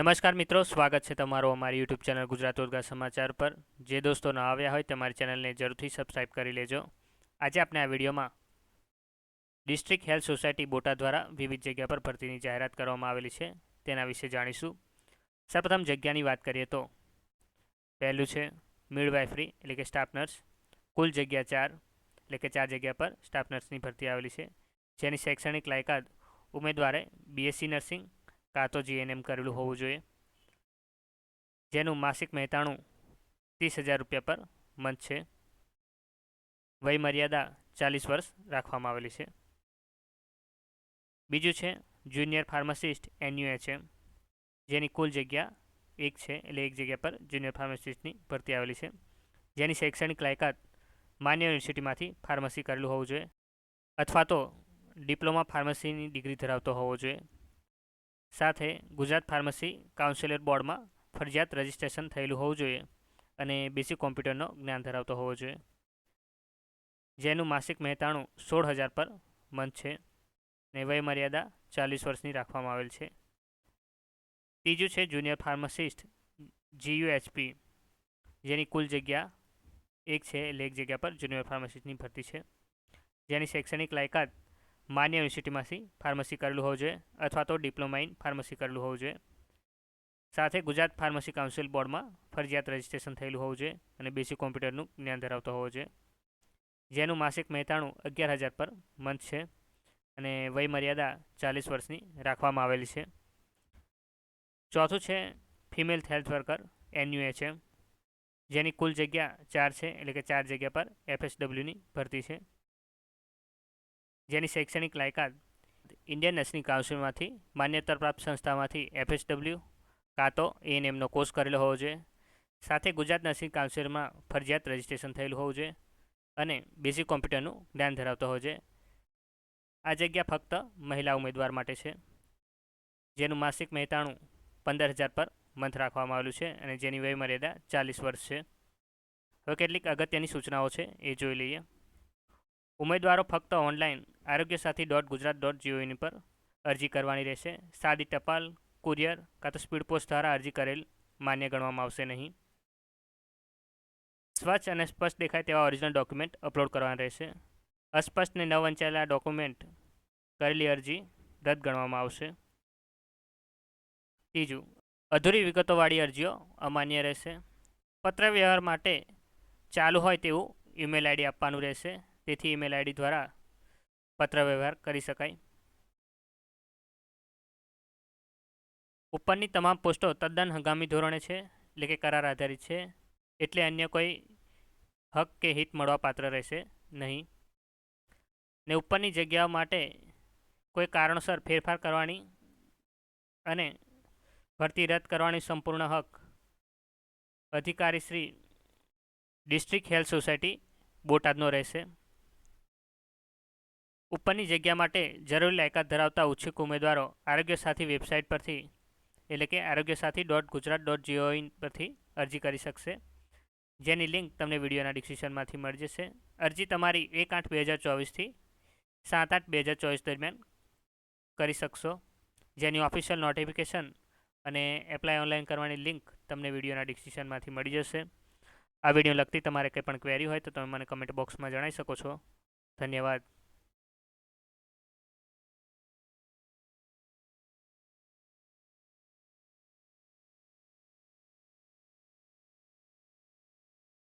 નમસ્કાર મિત્રો, સ્વાગત છે તમારું અમારી યુટ્યુબ ચેનલ ગુજરાત ઉર્ગા સમાચાર પર. જે દોસ્તો ન આવ્યા હોય તમારી ચેનલને જરૂરથી સબસ્ક્રાઈબ કરી લેજો. આજે આપણે આ વિડીયોમાં ડિસ્ટ્રિક્ટ હેલ્થ સોસાયટી બોટાદ દ્વારા વિવિધ જગ્યા પર ભરતીની જાહેરાત કરવામાં આવેલી છે. તેના વિશે જાણીશું. સૌપ્રથમ જગ્યાની વાત કરીએ તો પહેલું છે મિડવાઇફરી એટલે કે સ્ટાફ નર્સ કુલ જગ્યા ચાર, એટલે કે ચાર જગ્યા પર સ્ટાફ નર્સની ભરતી આવેલી છે. જેની શૈક્ષણિક લાયકાત ઉમેદવારે બીએસસી નર્સિંગ કાં તો જીએનએમ કરેલું હોવું જોઈએ. જેનું માસિક મહેતાણું ત્રીસ હજાર રૂપિયા પર મંથ છે. વયમર્યાદા ચાલીસ વર્ષ રાખવામાં આવેલી છે. બીજું છે જુનિયર ફાર્માસિસ્ટ એનયુએ છે. જેની કુલ જગ્યા એક છે, એટલે એક જગ્યા પર જુનિયર ફાર્માસિસ્ટની ભરતી આવેલી છે. જેની શૈક્ષણિક લાયકાત માન્ય યુનિવર્સિટીમાંથી ફાર્મસી કરેલું હોવું જોઈએ. અથવા તો ડિપ્લોમા ફાર્મસીની ડિગ્રી ધરાવતો હોવો જોઈએ. સાથે ગુજરાત ફાર્મસી કાઉન્સિલર બોર્ડમાં ફરજિયાત રજિસ્ટ્રેશન થયેલું હોવું જોઈએ અને બેસિક કોમ્પ્યુટરનો જ્ઞાન ધરાવતો હોવો જોઈએ. જેનું માસિક મહેતાણું સોળ હજાર પર મંથ છે ને વયમર્યાદા ચાલીસ વર્ષની રાખવામાં આવેલ છે. ત્રીજું છે જુનિયર ફાર્માસિસ્ટ જીયુએચપી જેની કુલ જગ્યા એક છે એટલે એક જગ્યા પર જુનિયર ફાર્માસિસ્ટની ભરતી છે. જેની શૈક્ષણિક લાયકાત માન્ય યુનિવર્સિટીમાંથી ફાર્મસી કરેલું હોવું જોઈએ અથવા તો ડિપ્લોમા ઇન ફાર્મસી કરેલું હોવું જોઈએ. સાથે ગુજરાત ફાર્મસી કાઉન્સિલ બોર્ડમાં ફરજિયાત રજિસ્ટ્રેશન થયેલું હોવું જોઈએ અને બેસિક કોમ્પ્યુટરનું જ્ઞાન ધરાવતો હોવો જોઈએ. જેનું માસિક મહેતાણું અગિયાર હજાર પર મંથ છે અને વયમર્યાદા ચાલીસ વર્ષની રાખવામાં આવેલી છે. ચોથું છે ફિમેલ હેલ્થ વર્કર એનયુએચએમ જેની કુલ જગ્યા ચાર છે એટલે કે ચાર જગ્યા પર એફએસડબલ્યુની ભરતી છે. જેની શૈક્ષણિક લાયકાત ઇન્ડિયન નેશનલ કાઉન્સિલમાંથી માન્યતા પ્રાપ્ત સંસ્થામાંથી એફએસડબલ્યુ કાં તો એએનએમનો કોર્સ કરેલો હોવો જોઈએ. સાથે ગુજરાત નર્સિંગ કાઉન્સિલમાં ફરજિયાત રજિસ્ટ્રેશન થયેલું હોવું જોઈએ અને બેઝિક કોમ્પ્યુટરનું જ્ઞાન ધરાવતો હોવો જોઈએ. આ જગ્યા ફક્ત મહિલા ઉમેદવાર માટે છે, જેનું માસિક મહેતાણું પંદર હજાર પર મંથ રાખવામાં આવેલું છે અને જેની વયમર્યાદા ચાલીસ વર્ષ છે. હવે કેટલીક અગત્યની સૂચનાઓ છે, એ જોઈ લઈએ. ઉમેદવારો ફક્ત ઓનલાઈન આરોગ્ય સાથી ડોટ ગુજરાત ડોટ જીઓઈની પર અરજી કરવાની રહેશે. સાદી ટપાલ, કુરિયર કાં તો સ્પીડ પોસ્ટ દ્વારા અરજી કરેલ માન્ય ગણવામાં આવશે નહીં. સ્વચ્છ અને સ્પષ્ટ દેખાય તેવા ઓરિજિનલ ડોક્યુમેન્ટ અપલોડ કરવાના રહેશે. અસ્પષ્ટ ને ન વંચાયેલા ડોક્યુમેન્ટ કરેલી અરજી રદ ગણવામાં આવશે. ત્રીજું, અધૂરી વિગતોવાળી અરજીઓ અમાન્ય રહેશે. પત્ર વ્યવહાર માટે ચાલુ હોય તેવું ઈમેલ આઈડી આપવાનું રહેશે. તેથી ઈમેલ આઈડી દ્વારા પત્રવ્યવહાર કરી શકાય. ઉપરની તમામ પોસ્ટો તદ્દન હંગામી ધોરણે છે, એટલે કે કરાર આધારિત છે, એટલે અન્ય કોઈ હક કે હિત મળવા પાત્ર રહેશે નહીં. ને ઉપરની જગ્યાઓ માટે કોઈ કારણોસર ફેરફાર કરવાની અને ભરતી રદ કરવાની સંપૂર્ણ હક અધિકારી શ્રી ડિસ્ટ્રિક્ટ હેલ્થ સોસાયટી બોટાદનો રહેશે. ઉપરની જગ્યા માટે જરૂરી લાયકાત ધરાવતા ઉચ્છુક ઉમેદવારો આરોગ્ય સાથી વેબસાઇટ પરથી, એટલે કે આરોગ્ય સાથી ડોટ ગુજરાત ડોટ જીઓઇન પરથી અરજી કરી શકશે. જેની લિંક તમને વિડીયોના ડિસ્ક્રિપ્શનમાંથી મળી જશે. અરજી તમારી એક આઠ બે હજાર ચોવીસથી સાત આઠ બે હજાર ચોવીસ દરમિયાન કરી શકશો. જેની ઓફિશિયલ નોટિફિકેશન અને એપ્લાય ઓનલાઈન કરવાની લિંક તમને વિડીયોના ડિસ્ક્રિપ્શનમાંથી મળી જશે. આ વીડિયો લગતી તમારે કંઈ પણ ક્વેરી હોય તો તમે મને કમેન્ટ બોક્સમાં જણાવી શકો છો. ધન્યવાદ.